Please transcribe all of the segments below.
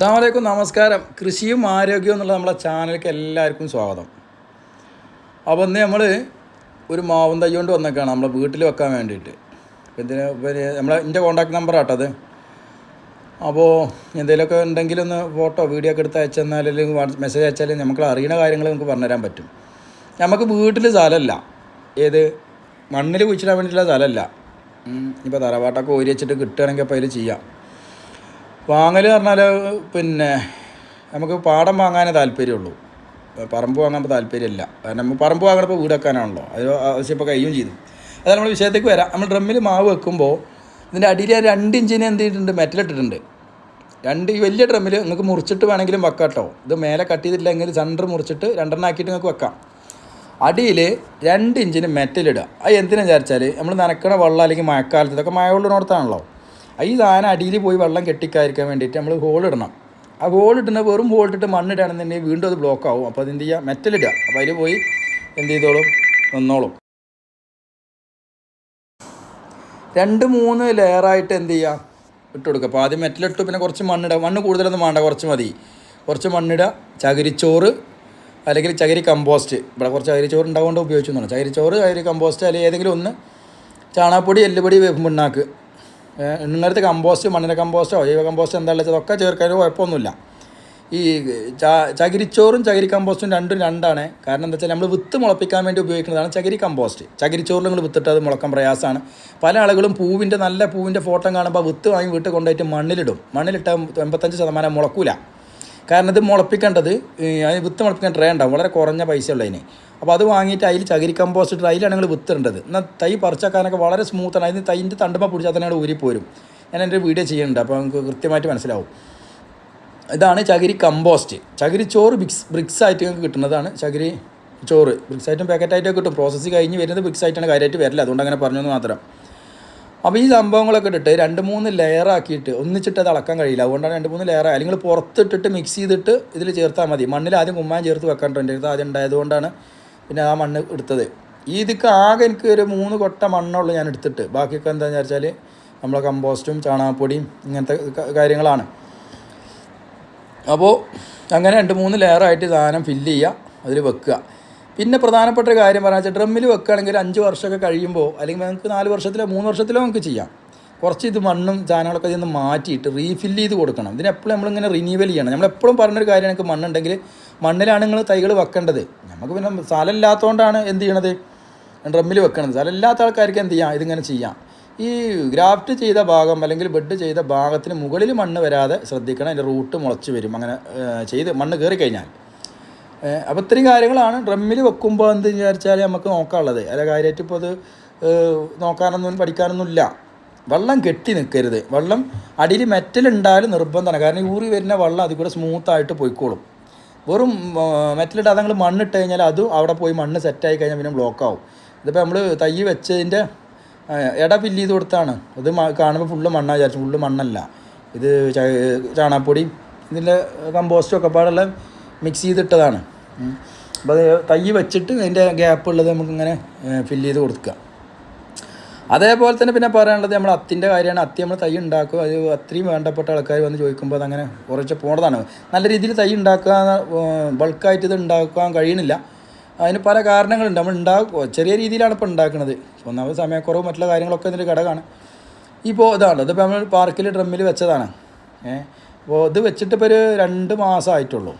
അസ്സാമലൈക്കും നമസ്കാരം. കൃഷിയും ആരോഗ്യവും എന്നുള്ള നമ്മളെ ചാനലിലേക്ക് എല്ലാവർക്കും സ്വാഗതം. അപ്പോൾ ഇന്ന് നമ്മൾ ഒരു മാവും തൈ കൊണ്ട് വന്നേക്കാണ്. നമ്മളെ വീട്ടിൽ വെക്കാൻ വേണ്ടിയിട്ട്. ഇതിന് നമ്മളെ എന്റെ കോൺടാക്ട് നമ്പർ ആട്ടത് അപ്പോൾ എന്തെങ്കിലുമൊക്കെ ഉണ്ടെങ്കിലൊന്ന് ഫോട്ടോ വീഡിയോ ഒക്കെ എടുത്ത് അയച്ചെന്നാൽ അല്ലെങ്കിൽ വാട്സ് മെസ്സേജ് അയച്ചാൽ നമുക്ക് അറിയുന്ന കാര്യങ്ങൾ നമുക്ക് പറഞ്ഞുതരാൻ പറ്റും. നമുക്ക് വീട്ടിൽ സ്ഥലമല്ല ഏത്? മണ്ണിൽ കുഴിച്ചിടാൻ വേണ്ടിയിട്ടുള്ള സ്ഥലമല്ല ഇപ്പോൾ തറവാട്ടൊക്കെ ഓരി വെച്ചിട്ട് കിട്ടുകയാണെങ്കിൽ അപ്പോൾ അതിൽ ചെയ്യാം. വാങ്ങൽ പറഞ്ഞാൽ പിന്നെ നമുക്ക് പാടം വാങ്ങാനേ താല്പര്യമുള്ളൂ. പറമ്പ് വാങ്ങാൻ താല്പര്യമില്ല. കാരണം നമ്മൾ പറമ്പ് വാങ്ങണപ്പോൾ വീട് വെക്കാനാണല്ലോ. അത് ആവശ്യം ഇപ്പോൾ കഴിയും ചെയ്തു. അത് നമ്മൾ വിഷയത്തേക്ക് വരാം. നമ്മൾ ഡ്രമ്മിൽ മാവ് വെക്കുമ്പോൾ ഇതിന്റെ അടിയിൽ രണ്ട് ഇഞ്ചിന് എന്ത് ചെയ്തിട്ടുണ്ട്? മെറ്റലിട്ടിട്ടുണ്ട് രണ്ട് ഈ വലിയ ഡ്രമ്മിൽ നിങ്ങൾക്ക് മുറിച്ചിട്ട് വേണമെങ്കിലും വെക്കാം കേട്ടോ. ഇത് മേലെ കട്ട് ചെയ്തിട്ടില്ലെങ്കിൽ സെന്റർ മുറിച്ചിട്ട് രണ്ടെണ്ണം ആക്കിയിട്ട് നിങ്ങൾക്ക് വെക്കാം. അടിയിൽ രണ്ട് ഇഞ്ചിന് മെറ്റലിടുക അത് എന്തിനാ വിചാരിച്ചാൽ നമ്മൾ നനക്കണ വെള്ളം അല്ലെങ്കിൽ മഴക്കാലത്ത് ഇതൊക്കെ മഴ കൊള്ളുന്നിടത്താണല്ലോ. ഈ സാധനം അടിയിൽ പോയി വെള്ളം കെട്ടിക്കാതിരിക്കാൻ വേണ്ടിയിട്ട് നമ്മൾ ഹോൾ ഇടണം. ആ ഹോൾ ഇടുന്ന വെറും ഹോൾ ഇട്ടിട്ട് മണ്ണിടുകയാണെന്നുണ്ടെങ്കിൽ വീണ്ടും അത് ബ്ലോക്ക് ആവും. അപ്പോൾ അതെന്ത് ചെയ്യുക മെറ്റലിടുക അപ്പോൾ അതിൽ പോയി എന്ത് ചെയ്തോളും? നിന്നോളും. രണ്ട് മൂന്ന് ലെയറായിട്ട് എന്ത് ചെയ്യുക? ഇട്ട് കൊടുക്കുക. അപ്പോൾ ആദ്യം മെറ്റലിട്ടു പിന്നെ കുറച്ച് മണ്ണിടുക മണ്ണ് കൂടുതലൊന്നും വേണ്ട കുറച്ച് മതി. കുറച്ച് മണ്ണിടുക ചകിരിച്ചോറ് അല്ലെങ്കിൽ ചകിരി കമ്പോസ്റ്റ് ഇവിടെ കുറച്ച് ചകിരിച്ചോറ് ഉണ്ടാവുകൊണ്ട് ഉപയോഗിച്ചു എന്നാണ് ചകിരിച്ചോറ് ചകിരി കമ്പോസ്റ്റ് അല്ലെങ്കിൽ ഏതെങ്കിലും ഒന്ന് ചാണകപ്പൊടി എല്ലുപൊടി വേപ്പും പിണ്ണാക്ക്. നിങ്ങളടുത്ത് കമ്പോസ്റ്റ് മണ്ണിര കമ്പോസ്റ്റോ ജൈവ കമ്പോസ്റ്റോ എന്താ വെച്ചാൽ അതൊക്കെ ചേർക്കാനും കുഴപ്പമൊന്നുമില്ല. ഈ ചകിരിച്ചോറും ചകിരി കമ്പോസ്റ്റും രണ്ടും രണ്ടാണ്. കാരണം എന്താ വെച്ചാൽ നമ്മൾ വിത്ത് മുളപ്പിക്കാൻ വേണ്ടി ഉപയോഗിക്കുന്നതാണ് ചകിരി കമ്പോസ്റ്റ്. ചകിരിച്ചോറിൽ നിങ്ങൾ വിത്തിട്ട് അത് മുളക്കാൻ പ്രയാസമാണ്. പല ആളുകളും പൂവിന്റെ നല്ല പൂവിന്റെ ഫോട്ടോ കാണുമ്പോൾ വിത്ത് വാങ്ങി വീട്ടിൽ കൊണ്ടുപോയിട്ട് മണ്ണിലിടും. മണ്ണിലിട്ട എൺപത്തഞ്ച് ശതമാനം മുളക്കൂല. കാരണം ഇത് മുളപ്പിക്കേണ്ടത് അതിന് വിത്ത് മുളപ്പിക്കാൻ ട്രേ ഉണ്ടാവും. വളരെ കുറഞ്ഞ പൈസ ഉള്ളതിന് അപ്പോൾ അത് വാങ്ങിയിട്ട് അതിൽ ചകിരി കമ്പോസ്റ്റ് ഇട്ട് അതിലാണ് നിങ്ങൾ വിത്തിടേണ്ടത്. എന്നാൽ തൈ പറിച്ചേക്കാനൊക്കെ വളരെ സ്മൂത്താണ് അതിന് തൈന്റെ തണ്ടുമ്പ പിടിച്ചാൽ തന്നെ ഊരിപ്പോരും ഞാൻ എന്റെ വീഡിയോ ചെയ്യുന്നുണ്ട് അപ്പോൾ നമുക്ക് കൃത്യമായിട്ട് മനസ്സിലാവും. ഇതാണ് ചകിരി കമ്പോസ്റ്റ് ചകിരി ചോറ് ബിക്സ് ബ്രിക്സ് ആയിട്ട് നിങ്ങൾക്ക് കിട്ടുന്നതാണ്. ചകിരി ചോറ് ബ്രിക്സ് ആയിട്ടും പാക്കറ്റായിട്ടൊക്കെ കിട്ടും. പ്രോസസ്സ് കഴിഞ്ഞ് വരുന്നത് ബ്രിക്സ് ആയിട്ടാണ് കാര്യമായിട്ട് വരില്ല. അതുകൊണ്ട് അങ്ങനെ പറഞ്ഞു എന്ന് മാത്രം. അപ്പോൾ ഈ സംഭവങ്ങളൊക്കെ ഇട്ടിട്ട് രണ്ട് മൂന്ന് ലെയർ ആക്കിയിട്ട് ഒന്നിച്ചിട്ട് അത് അളക്കാൻ കഴിയില്ല. അതുകൊണ്ടാണ് രണ്ട് മൂന്ന് ലെയർ അല്ലെങ്കിൽ പുറത്തിട്ടിട്ട് മിക്സ് ചെയ്തിട്ട് ഇതിൽ ചേർത്താൽ മതി. മണ്ണിൽ ആദ്യം കുമ്മായം ചേർത്ത് വെക്കാണ്ട് ഇത് ആദ്യം ഉണ്ടായതുകൊണ്ടാണ് പിന്നെ ആ മണ്ണ് എടുത്തത്. ഈ ഇതിക്ക് ആകെ എനിക്ക് ഒരു മൂന്ന് കൊട്ട മണ്ണുള്ളൂ ഞാൻ എടുത്തിട്ട്. ബാക്കിയൊക്കെ എന്താണെന്ന് വെച്ചാൽ നമ്മളെ കമ്പോസ്റ്റും ചാണകപ്പൊടിയും ഇങ്ങനത്തെ കാര്യങ്ങളാണ്. അപ്പോൾ അങ്ങനെ രണ്ട് മൂന്ന് ലെയറായിട്ട് സാധനം ഫില്ല് ചെയ്യുക. അതിൽ വെക്കുക. പിന്നെ പ്രധാനപ്പെട്ട ഒരു കാര്യം പറഞ്ഞാൽ ഡ്രമ്മിൽ വെക്കുകയാണെങ്കിൽ അഞ്ച് വർഷമൊക്കെ കഴിയുമ്പോൾ അല്ലെങ്കിൽ നമുക്ക് നാല് വർഷത്തിലോ മൂന്ന് വർഷത്തിലോ നമുക്ക് ചെയ്യാം. കുറച്ച് ഇത് മണ്ണും ചാനകളൊക്കെ ഇതിൽ നിന്ന് മാറ്റിയിട്ട് റീഫില്ല് ചെയ്ത് കൊടുക്കണം. ഇതിനെപ്പോഴും നമ്മളിങ്ങനെ റിന്യൂവൽ ചെയ്യണം. നമ്മളെപ്പോഴും പറഞ്ഞൊരു കാര്യം എനിക്ക് മണ്ണുണ്ടെങ്കിൽ മണ്ണിലാണ് നിങ്ങൾ തൈകൾ വെക്കേണ്ടത്. നമുക്ക് പിന്നെ സ്ഥലമില്ലാത്തതുകൊണ്ടാണ് എന്ത് ചെയ്യണത്? ഡ്രമ്മിൽ വെക്കണത്. സ്ഥലമില്ലാത്ത ആൾക്കാർക്ക് എന്ത് ചെയ്യാം? ഇതിങ്ങനെ ചെയ്യാം. ഈ ഗ്രാഫ്റ്റ് ചെയ്ത ഭാഗം അല്ലെങ്കിൽ ബെഡ് ചെയ്ത ഭാഗത്തിന് മുകളിൽ മണ്ണ് വരാതെ ശ്രദ്ധിക്കണം. അതിന്റെ റൂട്ട് മുളച്ച് വരും. അങ്ങനെ ചെയ്ത് മണ്ണ് കയറി കഴിഞ്ഞാൽ അപ്പോൾ ഇത്രയും കാര്യങ്ങളാണ് ഡ്രമ്മിൽ വെക്കുമ്പോൾ എന്ത് വിചാരിച്ചാൽ നമുക്ക് നോക്കാനുള്ളത്. അല്ല കാര്യമായിട്ട് ഇപ്പോൾ അത് നോക്കാനൊന്നും പഠിക്കാനൊന്നും ഇല്ല വെള്ളം കെട്ടി നിൽക്കരുത് വെള്ളം അടിയിൽ മെറ്റൽ ഉണ്ടായാലും നിർബന്ധമാണ്. കാരണം ഊറി വരുന്ന വെള്ളം അതിൽ കൂടെ സ്മൂത്തായിട്ട് പോയിക്കോളും. വെറും മെറ്റലിട്ട് അതങ്ങൾ മണ്ണിട്ട് കഴിഞ്ഞാൽ അതും അവിടെ പോയി മണ്ണ് സെറ്റായി കഴിഞ്ഞാൽ പിന്നെ ബ്ലോക്ക് ആവും. ഇതിപ്പോൾ നമ്മൾ തൈ വെച്ചതിന്റെ ഇട ഫില്ല് ചെയ്ത് കൊടുത്താണ്. ഇത് കാണുമ്പോൾ ഫുള്ള് മണ്ണാണ് വിചാരിച്ചു. ഫുള്ള് മണ്ണല്ല. ഇത് ചാണകപ്പൊടി ഇതിന്റെ കമ്പോസ്റ്റും ഒക്കെ പാടെല്ലാം മിക്സ് ചെയ്തിട്ടതാണ് അപ്പോൾ അത് തൈ വെച്ചിട്ട് അതിന്റെ ഗ്യാപ്പ് ഉള്ളത് നമുക്കിങ്ങനെ ഫില്ല് ചെയ്ത് കൊടുക്കുക. അതേപോലെ തന്നെ പിന്നെ പറയാനുള്ളത് നമ്മൾ അത്തിന്റെ കാര്യമാണ്. അത്തി നമ്മൾ തൈ ഉണ്ടാക്കുക അത് അത്രയും വേണ്ടപ്പെട്ട ആൾക്കാർ വന്ന് ചോദിക്കുമ്പോൾ അങ്ങനെ കുറച്ച് പോണതാണ്. നല്ല രീതിയിൽ തൈ ഉണ്ടാക്കുക ബൾക്കായിട്ട് ഇത് ഉണ്ടാക്കാൻ കഴിയണില്ല. അതിന് പല കാരണങ്ങളുണ്ട്. നമ്മൾ ഉണ്ടാക്കുക ചെറിയ രീതിയിലാണ് ഇപ്പോൾ ഉണ്ടാക്കുന്നത് ഒന്നാമത് സമയക്കുറവ് മറ്റുള്ള കാര്യങ്ങളൊക്കെ ഇതിന്റെ ഘടകമാണ്. ഇപ്പോൾ ഇതാണ്. ഇതിപ്പോൾ നമ്മൾ പാർക്കിൽ ഡ്രമ്മിൽ വെച്ചതാണ്. ഏഹ് അപ്പോൾ ഇത് വെച്ചിട്ട് ഇപ്പോൾ ഒരു രണ്ട് മാസമായിട്ടുള്ളൂ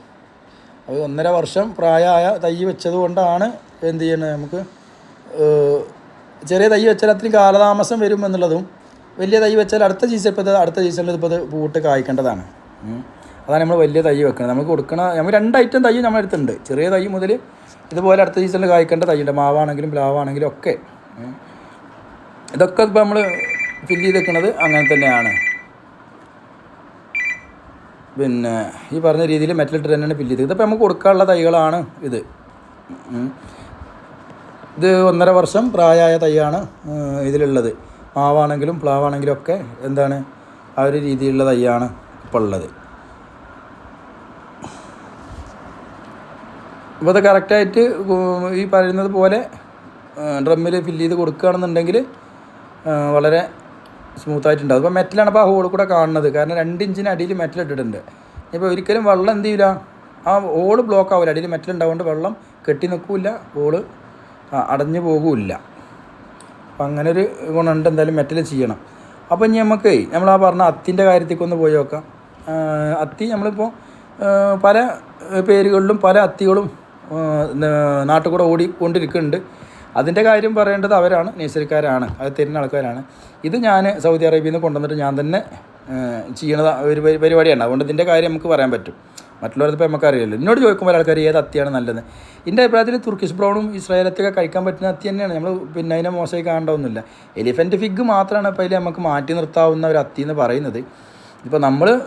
അത് ഒന്നര വർഷം പ്രായമായ തൈ വെച്ചത് കൊണ്ടാണ് എന്ത് ചെയ്യുന്നത് നമുക്ക് ചെറിയ തൈ വെച്ചാൽ അത്രയും കാലതാമസം വരും എന്നുള്ളതും വലിയ തൈ വെച്ചാൽ അടുത്ത സീസൺ ഇപ്പോൾ അടുത്ത സീസണിൽ ഇപ്പോൾ പൂട്ട് കായ്ക്കേണ്ടതാണ്. അതാണ് നമ്മൾ വലിയ തൈ വെക്കുന്നത് നമുക്ക് കൊടുക്കണ നമ്മൾ രണ്ട് ഐറ്റം തൈ നമ്മുടെ അടുത്തുണ്ട്. ചെറിയ തൈ മുതൽ ഇതുപോലെ അടുത്ത സീസണിൽ കായ്ക്കേണ്ട തൈയുണ്ട്. മാവാണെങ്കിലും പ്ലാവാണെങ്കിലും ഒക്കെ. ഇതൊക്കെ ഇപ്പോൾ നമ്മൾ ഫില്ല് ചെയ്ത് വെക്കുന്നത് അങ്ങനെ തന്നെയാണ്. പിന്നെ ഈ പറഞ്ഞ രീതിയിൽ മെറ്റലിട്ട് തന്നെയാണ് ഫില്ല് ചെയ്തത്. ഇതിപ്പോൾ നമുക്ക് കൊടുക്കാനുള്ള തൈകളാണ് ഇത്. ഇത് ഒന്നര വർഷം പ്രായമായ തൈയാണ് ഇതിലുള്ളത്. മാവാണെങ്കിലും പ്ലാവാണെങ്കിലും ഒക്കെ എന്താണ് ആ ഒരു രീതിയിലുള്ള തൈയാണ് ഇപ്പോൾ ഉള്ളത്. അപ്പോൾ അത് കറക്റ്റായിട്ട് ഈ പറയുന്നത് പോലെ ഡ്രമ്മിൽ ഫില്ല് ചെയ്ത് കൊടുക്കുകയാണെന്നുണ്ടെങ്കിൽ വളരെ സ്മൂത്തായിട്ടുണ്ടാവും അപ്പോൾ മെറ്റലാണ് അപ്പോൾ ആ ഹോൾ കൂടെ കാണുന്നത്. കാരണം രണ്ട് ഇഞ്ചിന് അടിയിൽ മെറ്റൽ ഇട്ടിട്ടുണ്ട്. ഇപ്പോൾ ഒരിക്കലും വെള്ളം എന്ത് ചെയ്യില്ല ആ ഹോൾ ബ്ലോക്ക് ആവില്ല അടിയിൽ മെറ്റൽ ഉണ്ടാവുകൊണ്ട് വെള്ളം കെട്ടി നിൽക്കില്ല. ഹോൾ അടഞ്ഞു പോകില്ല. അപ്പം അങ്ങനെ ഒരു ഗുണമുണ്ട് എന്തായാലും മെറ്റൽ ചെയ്യണം. അപ്പോൾ ഇനി നമുക്ക് നമ്മൾ ആ പറഞ്ഞ അത്തിന്റെ കാര്യത്തേക്ക് ഒന്ന് പോയി നോക്കാം. അത്തി നമ്മളിപ്പോൾ പല പേരുകളിലും പല അത്തികളും നാട്ടിൽ കൂടെ ഓടിക്കൊണ്ടിരിക്കുന്നുണ്ട്. അതിന്റെ കാര്യം പറയേണ്ടത് അവരാണ് നേഴ്സറിക്കാരാണ് അത് തരുന്ന ആൾക്കാരാണ്. ഇത് ഞാൻ സൗദി അറേബ്യയിൽ നിന്ന് കൊണ്ടുവന്നിട്ട് ഞാൻ തന്നെ ചെയ്യണത് ഒരു പരി- പരിപാടിയാണ്. അതുകൊണ്ട് ഇതിന്റെ കാര്യം നമുക്ക് പറയാൻ പറ്റും. മറ്റുള്ളവരത് ഇപ്പോൾ നമുക്ക് അറിയില്ല എന്നോട് ചോദിക്കുമ്പോൾ ആൾക്കാർ ഏത് അത്തിയാണ് നല്ലത്? എന്റെ അഭിപ്രായത്തിൽ തുർക്കിഷ് ബ്രൗണും ഇസ്രായേലത്തൊക്കെ കഴിക്കാൻ പറ്റുന്ന അത്തി തന്നെയാണ്. നമ്മൾ പിന്നെ അതിനെ മോശമായി കാണേണ്ടതൊന്നുമില്ല. എലിഫന്റ് ഫിഗ് മാത്രമാണ് ഇപ്പോൾ അതിൽ നമുക്ക് മാറ്റി നിർത്താവുന്ന ഒരു അത്തി എന്ന് പറയുന്നത്. ഇപ്പോൾ നമ്മൾ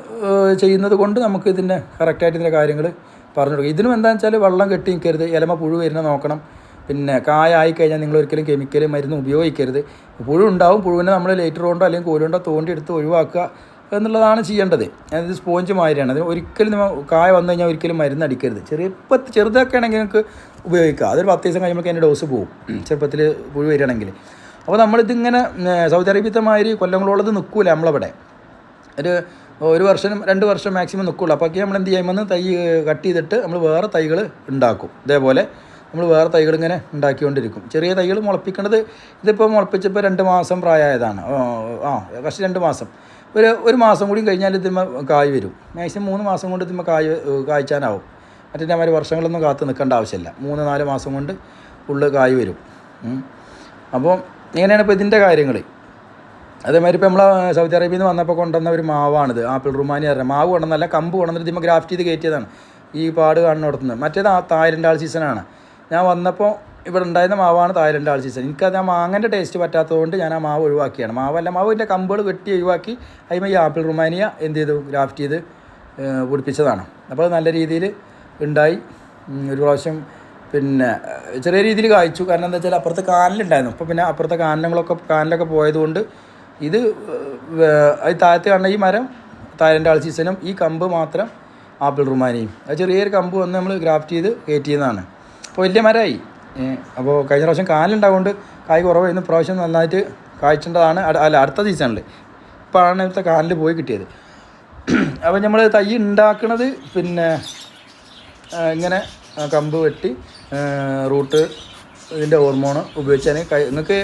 ചെയ്യുന്നത് കൊണ്ട് നമുക്ക് ഇതിന്റെ കറക്റ്റായിട്ട് ഇതിന്റെ കാര്യങ്ങൾ പറഞ്ഞു കൊടുക്കും. ഇതിനും എന്താണെന്ന് വെച്ചാൽ വെള്ളം കെട്ടി നിൽക്കരുത്. ഇലമ പുഴു വരുന്ന നോക്കണം. പിന്നെ കായ ആയി കഴിഞ്ഞാൽ നിങ്ങൾ ഒരിക്കലും കെമിക്കൽ മരുന്ന് ഉപയോഗിക്കരുത്. പുഴു ഉണ്ടാവും പുഴുവിനെ നമ്മൾ ലേറ്റർ കൊണ്ടോ അല്ലെങ്കിൽ കോലുകൊണ്ടോ തോണ്ടി എടുത്ത് ഒഴിവാക്കുക എന്നുള്ളതാണ് ചെയ്യേണ്ടത്. അതായത് സ്പോഞ്ച് മാതിരിയാണ്. അതിന് ഒരിക്കലും കായ വന്നു കഴിഞ്ഞാൽ ഒരിക്കലും മരുന്ന് അടിക്കരുത്. ഇപ്പം ചെറുതൊക്കെ ആണെങ്കിൽ നിങ്ങൾക്ക് ഉപയോഗിക്കുക അതൊരു പത്ത് ദിവസം കഴിയുമ്പോൾ അതിന്റെ ഡോസ് പോകും ചെറുപ്പത്തിൽ പുഴു വരികയാണെങ്കിൽ. അപ്പോൾ നമ്മളിതിങ്ങനെ സൗദി അറേബ്യത്തെ മാതിരി കൊല്ലങ്ങളോളത് നിൽക്കൂല നമ്മളവിടെ. ഒരു ഒരു വർഷം രണ്ട് വർഷം മാക്സിമം നിൽക്കുള്ളൂ. അപ്പോൾ നമ്മൾ എന്ത് ചെയ്യുമെന്ന് തൈ കട്ട് ചെയ്തിട്ട് നമ്മൾ വേറെ തൈകൾ ഉണ്ടാക്കും. ഇതേപോലെ നമ്മൾ വേറെ തൈകൾ ഇങ്ങനെ ഉണ്ടാക്കിക്കൊണ്ടിരിക്കും. ചെറിയ തൈകൾ മുളപ്പിക്കേണ്ടത് ഇതിപ്പോൾ മുളപ്പിച്ചപ്പോൾ രണ്ട് മാസം പ്രായമായതാണ്. ആ, കഷ്ടി രണ്ട് മാസം. ഒരു ഒരു മാസം കൂടി കഴിഞ്ഞാൽ ഇതിമ്മ കായ് വരും. മാക്സിമം മൂന്ന് മാസം കൊണ്ട് ഇതിമ്മ കായ് കായ്ച്ചാനാവും. മറ്റേ മാതിരി വർഷങ്ങളൊന്നും കാത്ത് നിൽക്കേണ്ട ആവശ്യമില്ല. മൂന്ന് നാല് മാസം കൊണ്ട് ഫുള്ള് കായ് വരും. അപ്പോൾ ഇങ്ങനെയാണ് ഇപ്പോൾ ഇതിന്റെ കാര്യങ്ങൾ അതേമാതിരി ഇപ്പോൾ നമ്മൾ സൗദി അറേബ്യയിൽ നിന്ന് വന്നപ്പോൾ കൊണ്ടുവന്ന ഒരു മാവാണിത്. ആപ്പിൾ റുമാനി പറഞ്ഞ മാവ് കൊണ്ടുവന്നല്ല കമ്പ് കൊണ്ടുവന്നിട്ട് ഇതിമ്മ ഗ്രാഫ്റ്റ് ചെയ്ത് കയറ്റിയതാണ്. ഈ പാട് കാണുന്ന നടത്തുന്നത് മറ്റേത് ആ ആൾ സീസണാണ് ഞാൻ വന്നപ്പോൾ ഇവിടെ ഉണ്ടായിരുന്ന മാവാണ് തായ്ലൻഡ് ആൾ സീസൺ എനിക്കത് ആ മാങ്ങന്റെ ടേസ്റ്റ് പറ്റാത്തതുകൊണ്ട് ഞാൻ ആ മാവ് ഒഴിവാക്കിയാണ്. മാവല്ല മാവിന്റെ കമ്പുകൾ വെട്ടി ഒഴിവാക്കി അതിമ ഈ ആപ്പിൾ റുമാനിയ എന്ത് ചെയ്തു? ഗ്രാഫ്റ്റ് ചെയ്ത് പിടിപ്പിച്ചതാണ് അപ്പോൾ അത് നല്ല രീതിയിൽ ഉണ്ടായി. ഒരു പ്രാവശ്യം പിന്നെ ചെറിയ രീതിയിൽ കായ്ച്ചു. കാരണം എന്താ വെച്ചാൽ അപ്പുറത്ത് കാനലുണ്ടായിരുന്നു. അപ്പോൾ പിന്നെ അപ്പുറത്തെ കാനലങ്ങളൊക്കെ കാനലൊക്കെ പോയതുകൊണ്ട് ഇത് അത് താഴത്ത് കാണുന്ന ഈ മരം തായ്ലൻഡ് ആൾ സീസണും ഈ കമ്പ് മാത്രം ആപ്പിൾ റുമാനിയും അത് ചെറിയൊരു കമ്പ് വന്ന് നമ്മൾ ഗ്രാഫ്റ്റ് ചെയ്ത് കയറ്റിയതാണ്. അപ്പോൾ വലിയ മരമായി അപ്പോൾ കഴിഞ്ഞ പ്രാവശ്യം കാലുണ്ടാകൊണ്ട് കായ് കുറവായിരുന്നു പ്രാവശ്യം നന്നായിട്ട് കായ്ച്ചേണ്ടതാണ് അല്ല അടുത്ത സീസണിൽ ഇപ്പോഴാണ് ഇവിടുത്തെ കാലിൽ പോയി കിട്ടിയത്. അപ്പോൾ നമ്മൾ തൈ ഉണ്ടാക്കുന്നത് പിന്നെ ഇങ്ങനെ കമ്പ് വെട്ടി റൂട്ട് ഇതിന്റെ ഹോർമോൺ ഉപയോഗിച്ചാൽ നിങ്ങൾക്ക്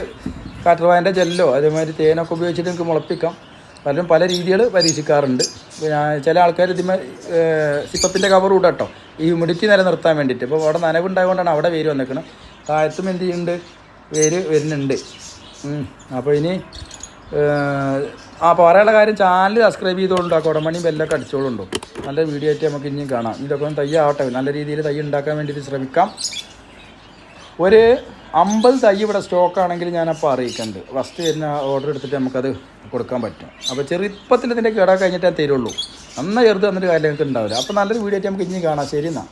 കാറ്റർവായന്റെ ജെല്ലോ അതേമാതിരി തേനൊക്കെ ഉപയോഗിച്ചിട്ട് നിങ്ങൾക്ക് മുളപ്പിക്കാം. പലരും പല രീതികൾ പരീക്ഷിക്കാറുണ്ട്. ചില ആൾക്കാർ ഇതിമേ സിപ്പത്തിന്റെ കവർ ഇടുക കേട്ടോ ഈ ഹ്യൂമിഡിറ്റി നിലനിർത്താൻ വേണ്ടിയിട്ട്. ഇപ്പോൾ അവിടെ നനവുണ്ടായതുകൊണ്ടാണ് അവിടെ വേര് വന്നേക്കണം. താഴത്തും എന്ത് ചെയ്യുന്നുണ്ട്? വേര് വരുന്നുണ്ട്. അപ്പോൾ ഇനി ആ പറയാനുള്ള കാര്യം ചാനൽ സബ്സ്ക്രൈബ് ചെയ്തുകൊണ്ടോ കുടമണി ബെല്ലൊക്കെ അടിച്ചോളുണ്ടോ. നല്ല വീഡിയോ ആയിട്ട് നമുക്ക് ഇനിയും കാണാം. ഇതൊക്കെ ഒന്ന് തയ്യാവട്ടെ നല്ല രീതിയിൽ തയ്യുണ്ടാക്കാൻ ഉണ്ടാക്കാൻ വേണ്ടിയിട്ട് ശ്രമിക്കാം. ഒരു അമ്പത് തൈ ഇവിടെ സ്റ്റോക്ക് ആണെങ്കിൽ ഞാനപ്പോൾ അറിയിക്കുന്നുണ്ട് ഫസ്റ്റ് വരുന്ന ഓർഡർ എടുത്തിട്ട് നമുക്കത് കൊടുക്കാൻ പറ്റും. അപ്പോൾ ചെറുപ്പത്തിൽ ഇതിന്റെ കേടാ കഴിഞ്ഞിട്ടേ തരുള്ളൂ. നന്നായി ചെറുത് തന്നിട്ട് കാര്യം ഉണ്ടാവില്ല. അപ്പോൾ നല്ലൊരു വീഡിയോ ആയിട്ട് നമുക്ക് ഇനി കാണാം. ശരി എന്നാൽ